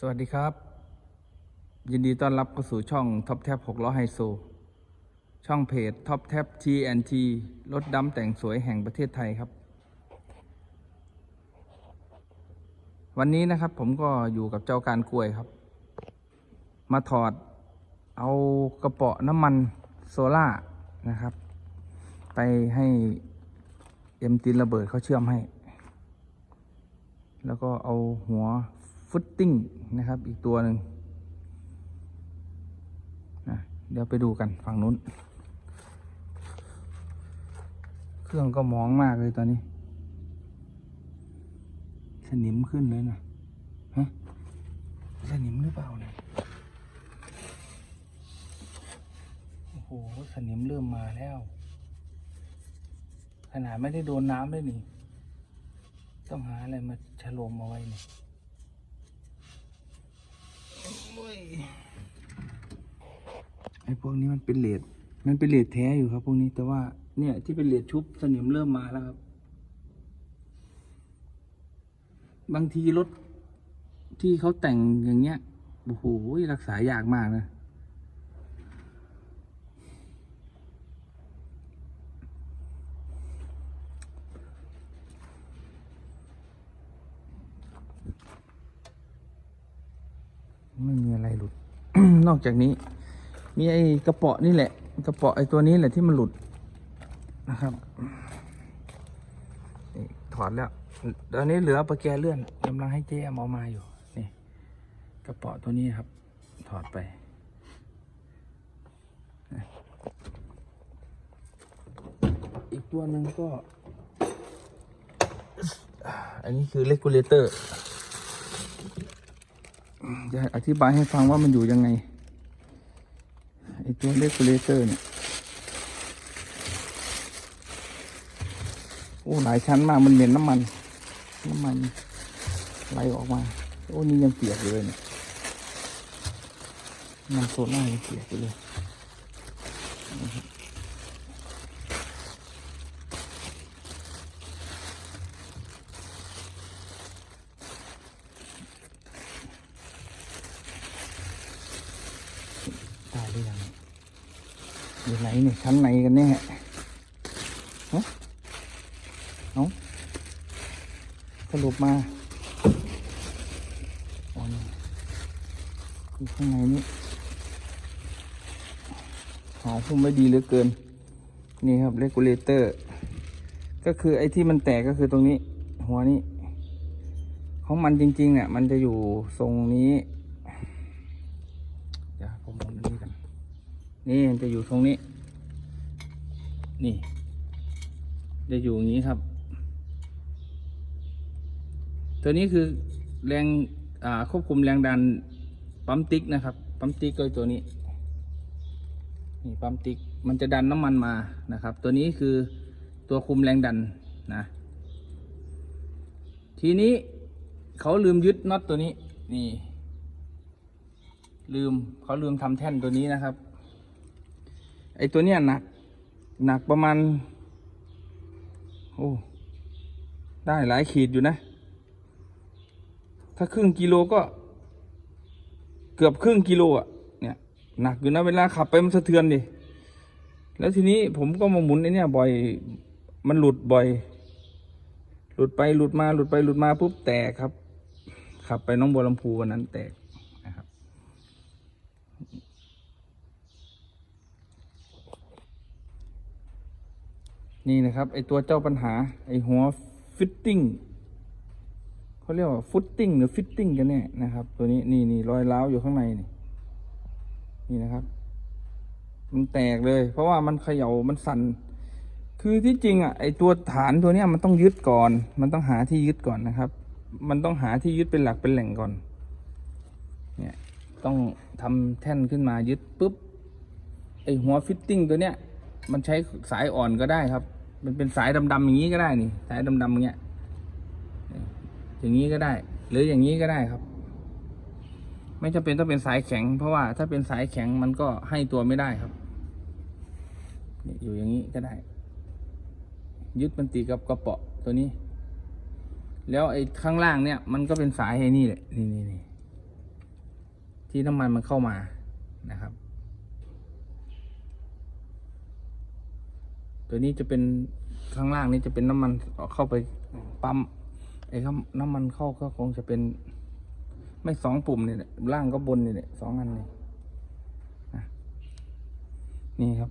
สวัสดีครับ ยินดีต้อนรับเข้าสู่ช่อง Top Tap 6ล้อไฮโซ ช่องเพจ Top Tap TNT รถดำแต่งสวยแห่งประเทศไทยครับ วันนี้นะครับผมก็อยู่กับเจ้าการกล้วยครับ มาถอดเอากระเป๋อน้ำมันโซล่านะครับ ไปให้เอ็มตินระเบิดเขาเชื่อมให้ แล้วก็เอาหัว ฟุตติ้งนะครับ อีกตัวหนึ่งนะเดี๋ยวไปดูกันฝั่งนู้น เครื่องก็มองมากเลยตอนนี้ สนิมขึ้นเลยนะฮะสนิมหรือเปล่าเนี่ยโอ้โหสนิมเริ่มมาแล้ว ขนาดไม่ได้โดนน้ำเลยนี่ ต้องหาอะไรมาฉลมเอาไว้นี่ ยไอ้พวกนี้มันเป็นเลดมันเป็นเลดแท้อยู่ครับ พวกนี้แต่ว่าเนี่ยที่เป็นเลดชุบสนิมเริ่มมาแล้วครับ บางทีรถที่เขาแต่งอย่างเงี้ยโอ้โหรักษายากมากนะ ไม่มีอะไรหลุด นอกจากนี้ มีไอ้กระเป๋อนี่แหละ กระเป๋อไอ้ตัวนี้แหละที่มันหลุดนะครับถอดแล้วตอนนี้เหลือประแกเลื่อนกำลังให้เจ๊เอามาอยู่นี่กระเป๋อตัวนี้ครับ ถอดไปอีกตัวหนึ่งก็ อันนี้คือเลกูเลเตอร์จะอธิบายให้ฟังว่ามันอยู่ยังไง ตัวเลกูเลเตอร์เนี่ยโอ้หลายชั้นมากมันเหม็นน้ำมัน น้ำมันไหลออกมา โอ้นี่ยังเปียกอยู่เลยเนี่ยน้ำโซน่ายังเปียกอยู่เลยนะครับได้หรือยัง อยู่ไหนเนี่ยชั้นไหนกันแน่ฮะเอาสรุปมาอ๋อนี่อยู่ข้างในนี้หาพุ่มไม่ดีเหลือเกิน นี่ครับเลกูเลเตอร์ ก็คือไอ้ที่มันแตกก็คือตรงนี้ หัวนี้ ของมันจริงๆเนี่ยมันจะอยู่ทรงนี้ เดี๋ยวผมหมุนอันนี้กัน นี่จะอยู่ตรงนี้ นี่ จะอยู่อย่างนี้ครับ ตัวนี้คือแรงควบคุมแรงดันปั๊มติ๊กนะครับ ปั๊มติ๊กก็ตัวนี้ นี่ปั๊มติ๊ก มันจะดันน้ำมันมานะครับ ตัวนี้คือตัวคุมแรงดันนะ ทีนี้เขาลืมยึดน็อตตัวนี้ นี่ ลืมเขาลืมทำแท่นตัวนี้นะครับ ไอตัวเนี้ยหนัก หนักประมาณ โอ้ ได้หลายขีดอยู่นะ ถ้าครึ่งกิโลก็ เกือบครึ่งกิโลอะ เนี่ย หนักอยู่นะ เวลาขับไปมันสะเทือนดิ แล้วทีนี้ผมก็มาหมุนไอเนี่ยบ่อย มันหลุดบ่อย หลุดไปหลุดมาหลุดไปหลุดมาปุ๊บแตกครับ ขับไปน้องบัวลำพูวันนั้นแตกนะครับ นี่นะครับ ไอตัวเจ้าปัญหา ไอหัวฟิตติ้งเขาเรียกว่าฟุตติ้งหรือฟิตติ้งกันเนี่ยนะครับ ตัวนี้นี่นี่รอยร้าวอยู่ข้างในนี่นี่นะครับ มันแตกเลย เพราะว่ามันเขย่ามันสั่นคือที่จริงอะไอตัวฐานตัวเนี้ยมันต้องยึดก่อน มันต้องหาที่ยึดก่อนนะครับ มันต้องหาที่ยึดเป็นหลักเป็นแหล่งก่อน เนี่ยต้องทำแท่นขึ้นมายึดปุ๊บไอหัวฟิตติ้งตัวเนี้ย มันใช้สายอ่อนก็ได้ครับ มันเป็นสายดำๆอย่างนี้ก็ได้นี่ สายดำๆอย่างเงี้ย อย่างนี้ก็ได้ หรืออย่างนี้ก็ได้ครับ ไม่จำเป็นต้องเป็นสายแข็ง เพราะว่าถ้าเป็นสายแข็งมันก็ให้ตัวไม่ได้ครับนี่อยู่อย่างนี้ก็ได้ ยึดมันตีกับกระเป๋อตัวนี้ แล้วไอ้ข้างล่างเนี่ย มันก็เป็นสายไอ้นี่แหละ นี่นี่นี่ที่น้ำมันมันเข้ามานะครับ ตัวนี้จะเป็นข้างล่างนี้จะเป็นน้ำมันเข้าไปปั๊มไอ้ครับน้ำมันเข้าก็คงจะเป็น ไม่สองปุ่มนี่แหละล่างก็บนนี่แหละสองอันนี่นะนี่ครับ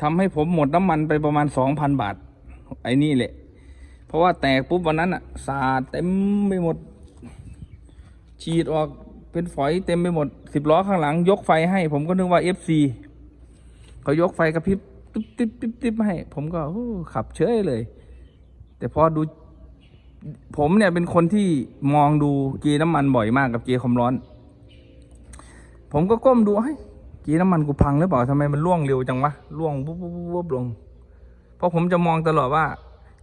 ทำให้ผมหมดน้ำมันไปประมาณสองพันบาท ไอ้นี่แหละ เพราะว่าแตกปุ๊บวันนั้นอะสาดเต็มไปหมด ฉีดออกเป็นฝอยเต็มไปหมดสิบล้อข้างหลัง ยกไฟให้ ผมก็นึกว่าเอฟซีเขายกไฟกระพริบ ติ๊บติ๊บติ๊บติ๊บให้ ผมก็ขับเฉยเลย แต่พอดู ผมเนี่ยเป็นคนที่มองดูเกียร์น้ำมันบ่อยมากกับเกียร์ความร้อน ผมก็ก้มดูเฮ้ยเกียร์น้ำมันกูพังหรือเปล่าทำไมมันล่วงเร็วจังวะล่วงปุ๊บปุ๊บปุ๊บปุ๊บลงเพราะผมจะมองตลอดว่า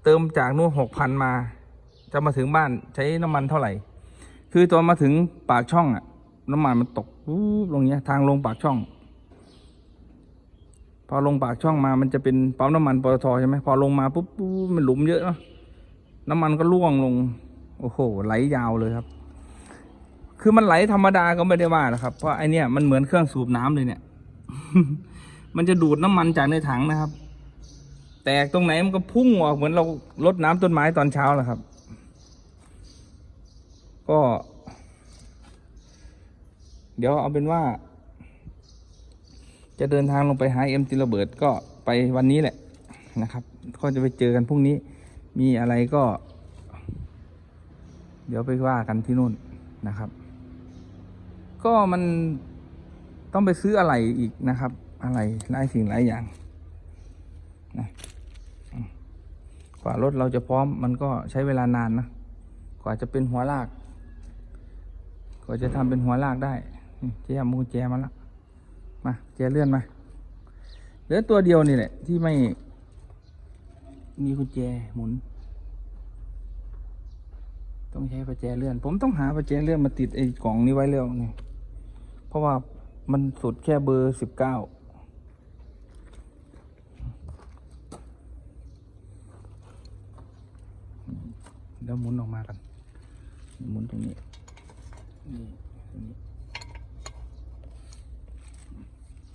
เติมจากนู่นหกพันมา จะมาถึงบ้านใช้น้ำมันเท่าไหร่ คือตอนมาถึงปากช่องอะน้ำมันมันตกปุ๊บลงเนี้ยทางลงปากช่อง พอลงปากช่องมามันจะเป็นปั๊มน้ำมันปตทใช่ไหมพอลงมาปุ๊บปมันหลุมเยอะเนาะน้ำมันก็ล่วงลง โอ้โห ไหลยาวเลยครับ คือมันไหลธรรมดาก็ไม่ได้ว่านะครับ เพราะไอเนี้ยมันเหมือนเครื่องสูบน้ำเลยเนี่ย มันจะดูดน้ำมันจากในถังนะครับ แตกตรงไหนมันก็พุ่งออกเหมือนเราลดน้ำต้นไม้ตอนเช้าแหละครับ ก็ เดี๋ยวเอาเป็นว่า จะเดินทางลงไปหาเอ็มติระเบิดก็ไปวันนี้แหละนะครับ ก็จะไปเจอกันพรุ่งนี้ มีอะไรก็ เดี๋ยวไปว่ากันที่นู่นนะครับ ก็มันต้องไปซื้ออะไรอีกนะครับ อะไรหลายสิ่งหลายอย่างนะกว่ารถเราจะพร้อมมันก็ใช้เวลานานนะ กว่าจะเป็นหัวลาก กว่าจะทำเป็นหัวลากได้นี่เจ๊เอามือแจมาแล้ว มาแจเลื่อนมาเหลือตัวเดียวนี่แหละ ที่ไม่ มีกุญแจหมุน ต้องใช้ประแจเลื่อน ผมต้องหาประแจเลื่อนมาติดไอ้กล่องนี้ไว้แล้วนี่เพราะว่ามันสุดแค่เบอร์สิบเก้าเดี๋ยวหมุนออกมากันหมุนตรงนี้นี่ตรงนี้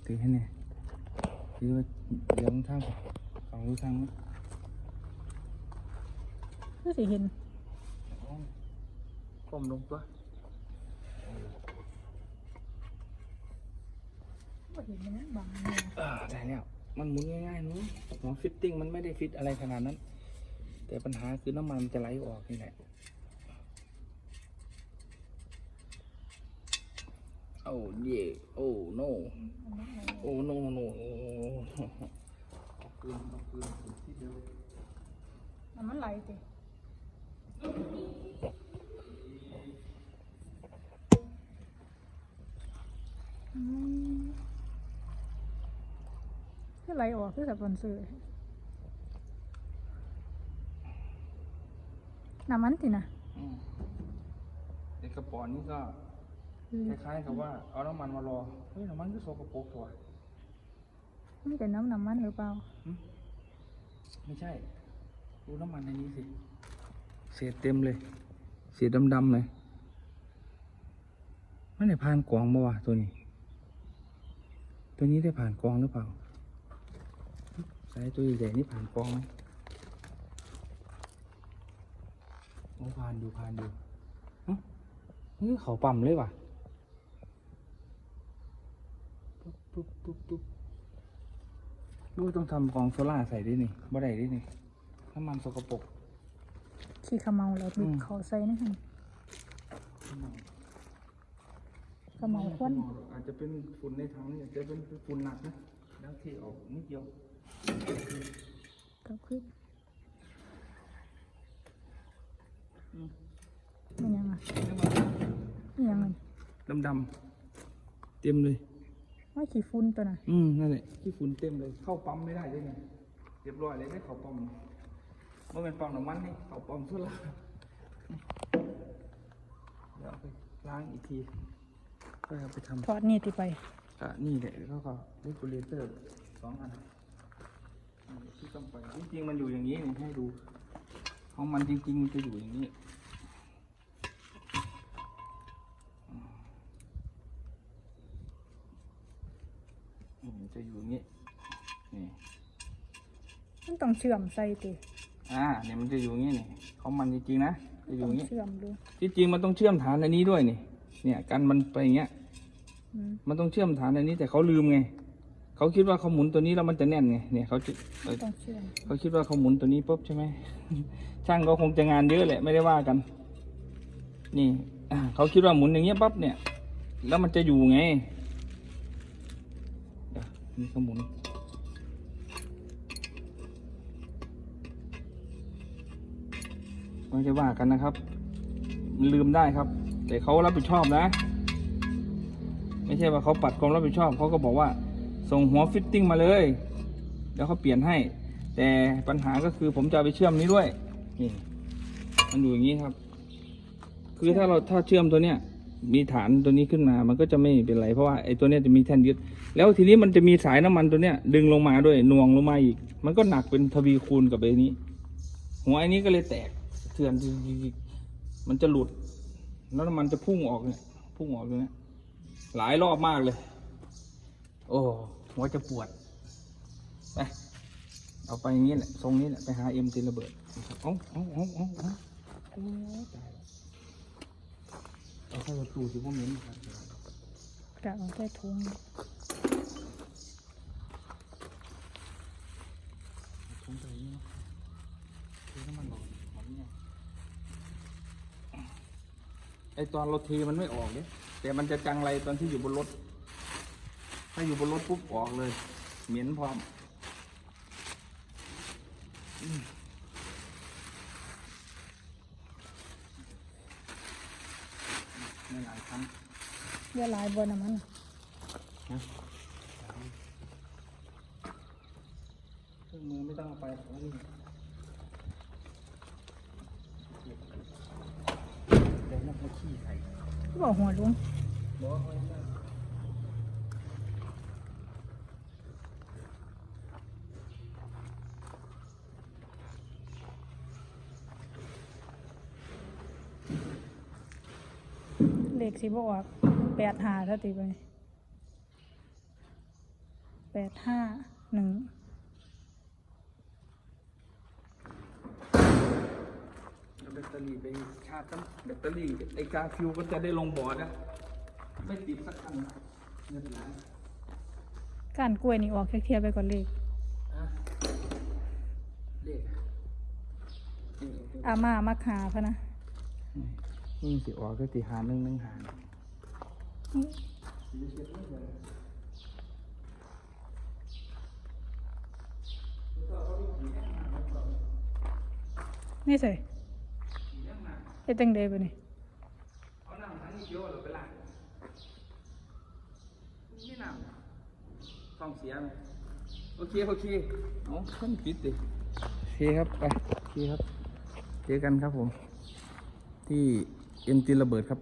ถือให้เนี่ยถือไว้เดี๋ยวทางฝั่งรู้ทางนู้นคือสิเห็นก้มลงตัวบ่เห็นมันะบางเนี่ยได้แล้ว มันหมุนง่ายๆนู้หัวฟิตติ้งมันไม่ได้ฟิตอะไรขนาดนั้น แต่ปัญหาคือน้ำมันมันจะไหลออกนี่แหละ โอ้เย่โอ้โนโอ้โนโนโอ้เอาคืนเอาคืนที่เดิมมันมันไหลติอืมคือไหลออกคือสปอนเซอร์น้ำมันตินะอืมไอ้กระป๋องนี้ก็ คือคล้ายๆกับว่าเอาน้ำมันมารอ เฮ้ยน้ำมันก็โซกระโปรกตัวมีแต่น้ำน้ำมันหรือเปล่า ไม่ใช่ ดูน้ำมันในนี้สิ เศษเต็มเลย เศษดำๆเลยไม่ได้ผ่านกรองมาวะตัวนี้ ตัวนี้ได้ผ่านกรองหรือเปล่า สายตัวใหญ่ๆนี่ผ่านกรองไหมโอ้ผ่านอยู่ผ่านอยู่เอ้านี่เขาปั๊มเลยว่ะปุ๊บ ปุ๊บปุ๊บปุ๊บดูต้องทำกรองโซล่าร์ใส่ด้วยนี่บ่ได้ด้วยนี่น้ำมันสกปรกขี้ขมเมาแล้วบิดอืมเขาใส่นะฮะขมเมาควันอาจจะเป็นฝุ่นในถังนี่อาจจะเป็นฝุ่นหนักนะแล้วที่ออกนิดเดียวกับคือมันยังไงมันยังไงดำดำๆเต็มเลย ว่าขี้ฝุ่นตัวน่ะอืมนั่นแหละที่ฝุ่นเต็มเลย เข้าปั๊มไม่ได้ด้วยไงเรียบร้อยเลยได้เข้าปั๊มเมื่อเป็นปั๊มน้ำมันนี่เข้าปั๊มสุดละเดี๋ยวเอาไปล้างอีกทีก็เอาไปทำ ถอดนี่ติไป อะนี่แหละแล้วก็ลิกูเลเตอร์สองอันนี่ที่ต้องไปจริงๆมันอยู่อย่างนี้นี่ให้ดู ของมันจริงๆมันจะอยู่อย่างนี้ มันจะอยู่อย่างนี้นี่มันต้องเชื่อมใส่ติอ่าเนี่ยมันจะอยู่อย่างนี้นี่เขามันจริงๆนะจะอยู่ต้อองย่างนี้เชื่อมดูที่จริงมันต้องเชื่อมฐานอันนี้ด้วยนี่เนี่ยกันมันไปอย่างเงี้ย อืมมันต้องเชื่อมฐานอันนี้แต่เขาลืมไงเขาคิดว่าเขาหมุนตัวนี้แล้วมันจะแน่นไงเนี่ยเขาจะเอ่อต้องเชื่อมเขาคิดว่าเขาหมุนตัวนี้ปุ๊บใช่ไหม ช่างก็คงจะงานเยอะแหละไม่ได้ว่ากัน นี่อ่าเขาคิดว่าหมุนอย่างเงี้ยปั๊บเนี่ย แล้วมันจะอยู่ไงเดี๋ยว นี่เขาหมุนไม่ใช่ว่ากันนะครับมันลืมได้ครับ แต่เขารับผิดชอบนะ ไม่ใช่ว่าเขาปัดความรับผิดชอบเขาก็บอกว่า ส่งหัวฟิตติ้งมาเลย แล้วเขาเปลี่ยนให้ แต่ปัญหาก็คือผมจะไปเชื่อมนี้ด้วยนี่มันอยู่อย่างนี้ครับ คือถ้าเราถ้าเชื่อมตัวเนี้ย มีฐานตัวนี้ขึ้นมา มันก็จะไม่เป็นไรเพราะว่าไอ้ตัวเนี้ยจะมีแท่นยึด แล้วทีนี้มันจะมีสายน้ำมันตัวเนี้ยดึงลงมาด้วยน่วงลงมาอีก มันก็หนักเป็นทวีคูณกับไอ้นี้ หัวไอ้นี้ก็เลยแตกเถื่อนมันจะหลุด แล้วน้ำมันจะพุ่งออกเนี่ย พุ่งออกเลยเนี่ยหลายรอบมากเลย โอ้หัวจะปวดไปเอาไปอย่างนี้แหละทรงนี้แหละไปหาเอ็มตีระเบิดเอ้าเอ้าเอ้าเอาเอาโอ้ยตาย เอาเข้าประตูสิพวกเหม็นครับกระเอาใส่ถุงถุงใส่นี้เนาะคือน้ำมันหล่อหอมเนี่ยไอตอนเราเทมันไม่ออกเนี่ยแต่มันจะจังไรตอนที่อยู่บนรถ ถ้าอยู่บนรถปุ๊บออกเลย เหม็นพร้อม อืมไม่ หลายครั้งเยอะหลายบนน่ะมันเครื่องมือไม่ต้องเอาไปหรอกนี่เดี๋ยวนั่งมาขี้ใส่บอกหัวลุงบอกไว้นะ เลข สิบออกแปดห้าถ้าตีไปแปดห้าหนึ่งเอาแบตเตอรี่ไปชาร์จตั้งแบตเตอรี่ไอ้กาฟิวก็จะได้ลงบอร์ดนะไม่ติดสักคันนะเงินล้านก้านกล้วยนี่ออกแค่เทียบไปก่อนเลขอะเลขนี่อาม่ามักหาพะนะ นี่สิออกก็ติหาหนึ่งหนึ่งหานี่ใส่ไอ้ตังเดไปนี่เอาน้ำทั้งนี้เยอะหรือไปล้างนี่น้ำท้องเสียไหมโอเค โอเคเอาท่านปิดดิโอเคครับ ไป โอเคครับ เจอกันครับผม ที่ เอ็มตีระเบิดครับ